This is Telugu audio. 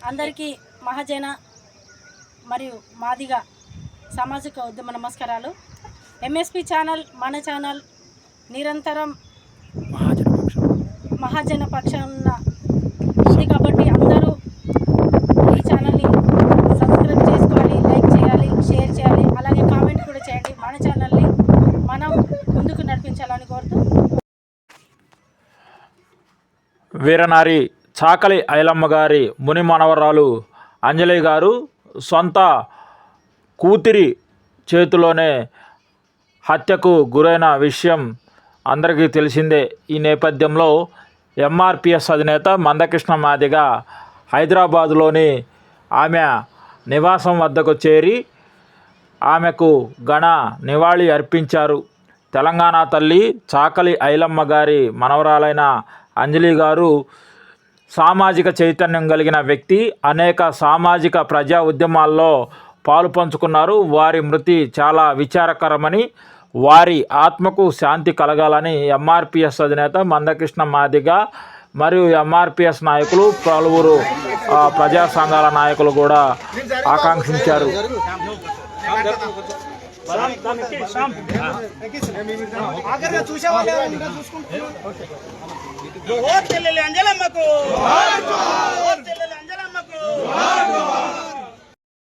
అందరికీ మహాజన మరియు మాదిగ సామాజిక ఉద్యమ నమస్కారాలు. ఎంఎస్పి ఛానల్ మన ఛానల్ నిరంతరం మహాజన పక్షాన ఉంది కాబట్టి అందరూ ఈ ఛానల్ని సబ్స్క్రైబ్ చేసుకోవాలి లైక్ చేయాలి షేర్ చేయాలి అలాగే కామెంట్ కూడా చేయండి. మన ఛానల్ని మనం ముందుకు నడిపించాలని కోరుతూ వీరనారి చాకలి ఐలమ్మ గారి ముని మనవరాలు అంజలి గారు సొంత కూతురి చేతిలోనే హత్యకు గురైన విషయం అందరికీ తెలిసిందే. ఈ నేపథ్యంలో ఎంఆర్పిఎస్ అధినేత మందకృష్ణ మాదిగ హైదరాబాదులోని ఆమె నివాసం వద్దకు చేరి ఆమెకు ఘన నివాళి అర్పించారు. తెలంగాణ తల్లి చాకలి ఐలమ్మ గారి మనవరాలైన అంజలి గారు సామాజిక చైతన్యం కలిగిన వ్యక్తి అనేక సామాజిక ప్రజా ఉద్యమాల్లో పాలు పంచుకున్నారు. వారి మృతి చాలా విచారకరమని వారి ఆత్మకు శాంతి కలగాలని ఎంఆర్పిఎస్ అధినేత మందకృష్ణ మాదిగ మరియు ఎంఆర్పిఎస్ నాయకులు పలువురు ప్రజా సంఘాల నాయకులు కూడా ఆకాంక్షించారు. ఆఖరిగా చూసేవాళ్ళే చూసుకుంటున్నాం. అంజలమ్మకు.